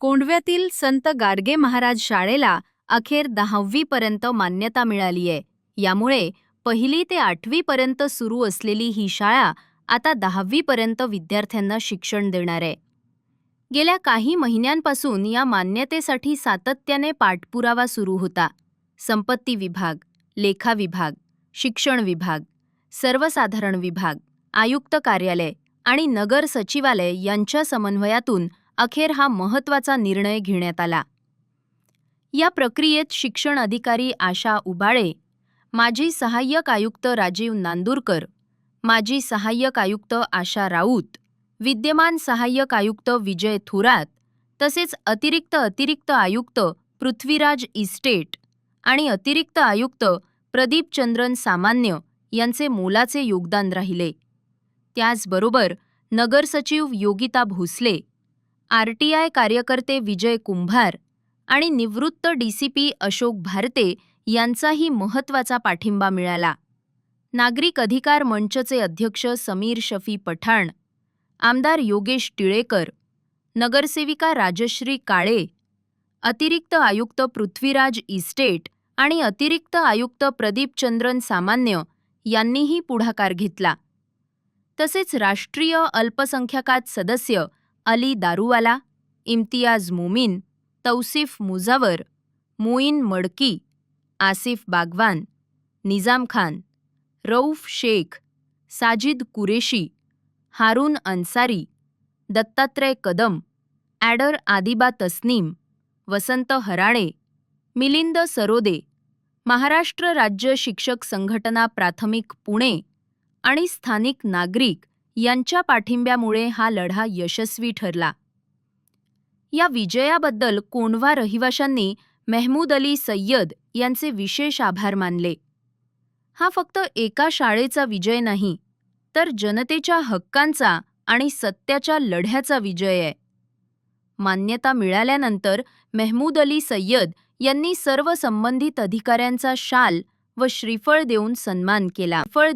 कोंडव्यातील संत गाडगे महाराज शाळेला अखेर दहावीपर्यंत मान्यता मिळालीय यामुळे पहिली ते आठवीपर्यंत सुरू असलेली ही शाळा आता दहावीपर्यंत विद्यार्थ्यांना शिक्षण देणार आहे. गेल्या काही महिन्यांपासून या मान्यतेसाठी सातत्याने पाठपुरावा सुरू होता. संपत्ती विभाग लेखा विभाग शिक्षण विभाग सर्वसाधारण विभाग आयुक्त कार्यालय आणि नगर सचिवालय यांच्या समन्वयातून अखेर हा महत्त्वाचा निर्णय घेण्यात आला. या प्रक्रियेत शिक्षण अधिकारी आशा उबाळे माजी सहाय्यक आयुक्त राजीव नांदूरकर माजी सहाय्यक आयुक्त आशा राऊत विद्यमान सहाय्यक आयुक्त विजय थोरात तसेच अतिरिक्त अतिरिक्त आयुक्त पृथ्वीराज इस्टेट आणि अतिरिक्त आयुक्त प्रदीप चंद्रन सामान्य यांचे मोलाचे योगदान राहिले. त्याचबरोबर नगरसचिव योगिता भोसले आरटीआय कार्यकर्ते विजय कुंभार आणि निवृत्त डीसीपी अशोक भारते यांचाही महत्त्वाचा पाठिंबा मिळाला. नागरिक अधिकार मंचचे अध्यक्ष समीर शफी पठाण आमदार योगेश टिळेकर नगरसेविका राजश्री काळे अतिरिक्त आयुक्त पृथ्वीराज इस्टेट आणि अतिरिक्त आयुक्त प्रदीपचंद्रन सामान्य यांनीही पुढाकार घेतला. तसेच राष्ट्रीय अल्पसंख्याकात सदस्य अली दारूवाला इम्तियाज मोमीन तौसिफ मुजावर मोईन मडकी आसिफ बागवान निजाम खान रऊफ शेख साजिद कुरेशी हारून अन्सारी दत्तात्रय कदम ॲडर आदिबा तस्नीम वसंत हराणे मिलिंद सरोदे महाराष्ट्र राज्य शिक्षक संघटना प्राथमिक पुणे आणि स्थानिक नागरिक यांच्या पाठिंब्यामुळे हा लढा यशस्वी ठरला. या विजयाबद्दल कोंढवा रहिवाशांनी मेहमूद अली सय्यद यांचे विशेष आभार मानले. हा फक्त एका शाळेचा विजय नाही तर जनतेच्या हक्कांचा आणि सत्याच्या लढ्याचा विजय आहे. मान्यता मिळाल्यानंतर मेहमूद अली सय्यद यांनी सर्व संबंधित अधिकाऱ्यांचा शाल व श्रीफळ देऊन सन्मान केला. फळ